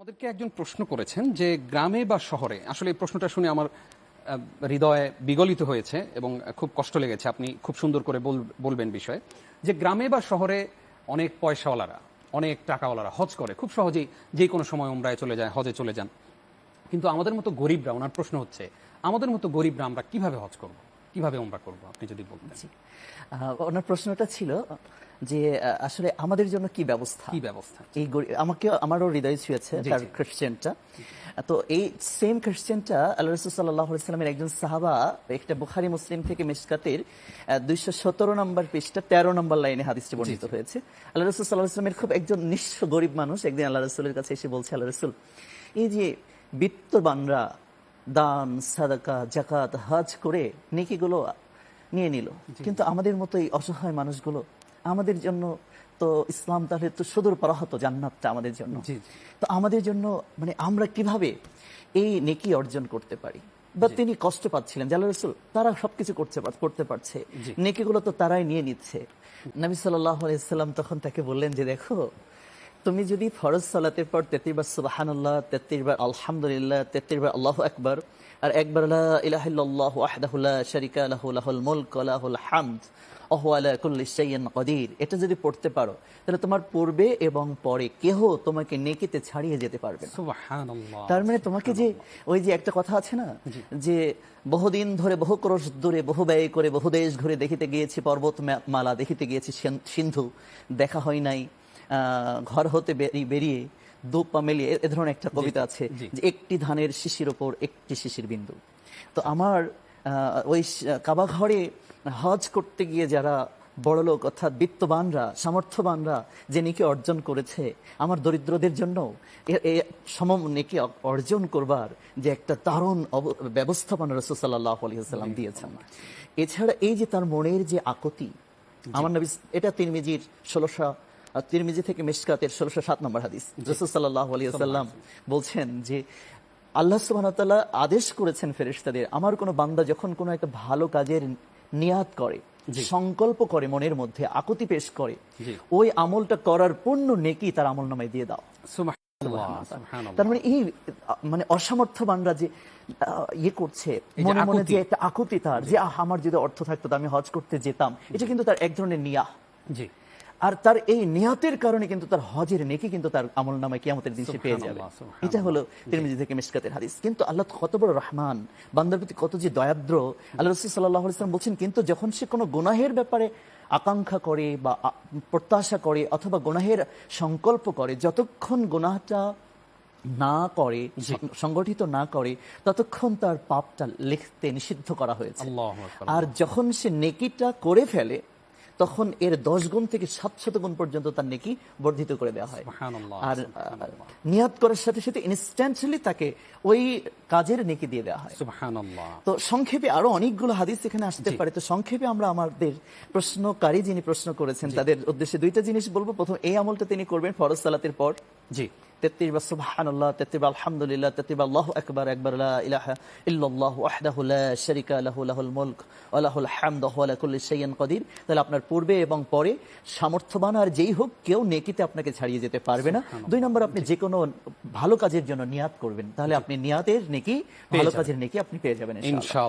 আমাদেরকে একজন প্রশ্ন করেছেন যে গ্রামে বা শহরে, আসলে এই প্রশ্নটা শুনে আমার হৃদয়ে বিগলিত হয়েছে এবং খুব কষ্ট লেগেছে। আপনি খুব সুন্দর করে বল- বলবেন বিষয়ে যে গ্রামে বা শহরে অনেক পয়সাওয়ালারা, অনেক টাকাওয়ালারা হজ করে। খুব সহজেই যে কোনো সময় ওমরায় চলে যায়, হজে চলে যান। কিন্তু আমাদের মতো গরিবরা, ওনার প্রশ্ন হচ্ছে, আমাদের মতো গরিবরা আমরা কীভাবে হজ করব? কীভাবে উমরা করব আপনি যদি বলতেন। ওনার প্রশ্নটা ছিল যে আসলে আমাদের জন্য কি ব্যবস্থা? কি ব্যবস্থা? এই আমাকে আমারও হৃদয় ছুঁয়েছে তার। খ্রিস্টানটা তো এই সেম খ্রিস্টানটা আল্লাহ রসুল সাল্লাহ সাল্লামের একজন সাহাবা একটা বুখারি মুসলিম থেকে মিসকাতের দুইশো সতেরো নম্বর পৃষ্ঠা তেরো নম্বর লাইনে হাদিসটি বর্ণিত হয়েছে। আল্লাহ রসুল সাল্লাহ সাল্লামের খুব একজন নিঃস্ব গরিব মানুষ একদিন আল্লাহ রসুলের কাছে এসে বলছে আল্লাহ রসুল এই যে বিত্তবানরা দান সাদাকা জাকাত হাজ করে নেকিগুলো নিয়ে নিল। কিন্তু আমাদের মতো এই অসহায় মানুষগুলো আমাদের জন্য তো ইসলাম তাহলে তো সুদূর পরাহত জান্নাতটা আমাদের জন্য। তো আমাদের জন্য মানে আমরা কীভাবে এই নেকি অর্জন করতে পারি? বা তিনি কষ্ট পাচ্ছিলেন জাল্লা রসুল তারা সবকিছু করতে করতে পারছে। নেকিগুলো তো তারাই নিয়ে নিচ্ছে। নবী সাল্লাহ আলাইসাল্লাম তখন তাকে বললেন যে দেখো তুমি যদি ফরজ সালাতের পর তেত্রিশ বার সুবাহানুল্লাহ তেত্রিশ বার আলহামদুলিল্লাহ তেত্রিশ বার আল্লাহ আকবর আর একবার লা ইলাহা ইল্লাল্লাহু ওয়াহদাহু লা শারিকা লাহু লাহুল মুলক ওয়া লাহুল হামদ ওয়া আলা কুল্লি শাইইন কদির। এটা যদি পড়তে পারো তাহলে তোমার পূর্বে এবং পরে কেহ তোমাকে নেকিতে ছাড়িয়ে যেতে পারবে তার মানে তোমাকে যে ওই যে একটা কথা আছে না যে বহুদিন ধরে বহু ক্রোশ দূরে বহু ব্যয় করে বহু দেশ ঘুরে দেখিতে গিয়েছি পর্বত মালা দেখিতে গিয়েছি সিন্ধু দেখা হয় নাই। ঘর হতে বেরিয়ে দু পা মেলিয়ে এ- ধরনের একটা কবিতা আছে যে একটি ধানের শিশির ওপর একটি শিশির বিন্দু। তো আমার ওই কাবা ঘরে হজ করতে গিয়ে যারা বড়লোক অর্থাৎ বিত্তবানরা সামর্থ্যবানরা যে নেকি অর্জন করেছে আমার দরিদ্রদের জন্য এ- নেকি অর্জন করবার যে একটা দারুণ ব্যবস্থাপনা রসুল সাল্লাহ আলহিহাল্লাম দিয়েছেন। এছাড়া এই যে তার মনের যে আকতি আমার নবী এটা তিরমিজির ষোলোশো তিরমিজি থেকে মিসকাতের ষোলোশো সাত নম্বর হাদিস। রসুসাল্লাহ আলিয়াল্লাম বলছেন যে আল্লাহ সুবাহতাল্লাহ আদেশ করেছেন ফেরেশতাদের আমার কোনো বান্দা যখন কোনো একটা ভালো কাজের নিয়াত করে সংকল্প করে মনের মধ্যে আকুতি পেশ করে ওই আমলটা করার পূর্ণ নেকি তার আমল নামায় দিয়ে দাও। তার মানে এই মানে অসামর্থ্যবানরা যে ইয়ে করছে মনে মনে। যে একটা আকুতি তার যে আহ, আমার যদি অর্থ থাকতো আমি হজ করতে যেতাম। এটা কিন্তু তার এক ধরনের নিয়া জি। আর তার এই নিয়াতের কারণে কিন্তু তার হজের নেকি কিন্তু তার আমল নামায় কিয়ামতের দিন সে পেয়ে যাবে। এটা হলো তিরমিজি থেকে মিশকাতের হাদিস। কিন্তু আল্লাহ কত বড় রহমান। বান্দার প্রতি কত যে দয়াদ্র। আল্লাহ রসুল সাল্লাহ আলাইসালাম বলছেন কিন্তু যখন সে কোনো গুনাহের ব্যাপারে আকাঙ্ক্ষা করে বা প্রত্যাশা করে অথবা গুনাহের সংকল্প করে যতক্ষণ গুনাহটা না করে সংগঠিত না করে ততক্ষণ তার পাপটা লিখতে নিষিদ্ধ করা হয়েছে। আর যখন সে নেকিটা করে ফেলে তখন এর দশ গুণ থেকে সাতশত গুণ পর্যন্ত তার নেকি বর্ধিত করে দেওয়া হয়। আর। নিয়াত করার সাথে সাথে ইনস্ট্যান্টলি তাকে ওই কাজের নেকি দিয়ে দেওয়া হয়। তো সংক্ষেপে আরও অনেকগুলো হাদিস এখানে আসতে পারে। তো সংক্ষেপে আমরা আমাদের প্রশ্নকারী যিনি প্রশ্ন করেছেন তাদের উদ্দেশ্যে দুইটা জিনিস বলব। প্রথম এই আমলটা তিনি করবেন ফরজ সালাতের পর। জি। তেত্রিশ বার তেত্রিশ বার আলহামদুলিল্লাহ তেত্রিশ আল্লাহু একবার ইলাহা ইল্লাল্লাহু মুলক হামদু কদির তাহলে আপনার পূর্বে এবং পরে সামর্থ্যবান আর যেই হোক কেউ নেকিতে আপনাকে ছাড়িয়ে যেতে পারবে না। দুই নম্বর আপনি যে কোনো ভালো কাজের জন্য নিয়াত করবেন তাহলে আপনি নিয়াতের নেকি ভালো কাজের নেকি আপনি পেয়ে যাবেন ইনশাআল্লাহ।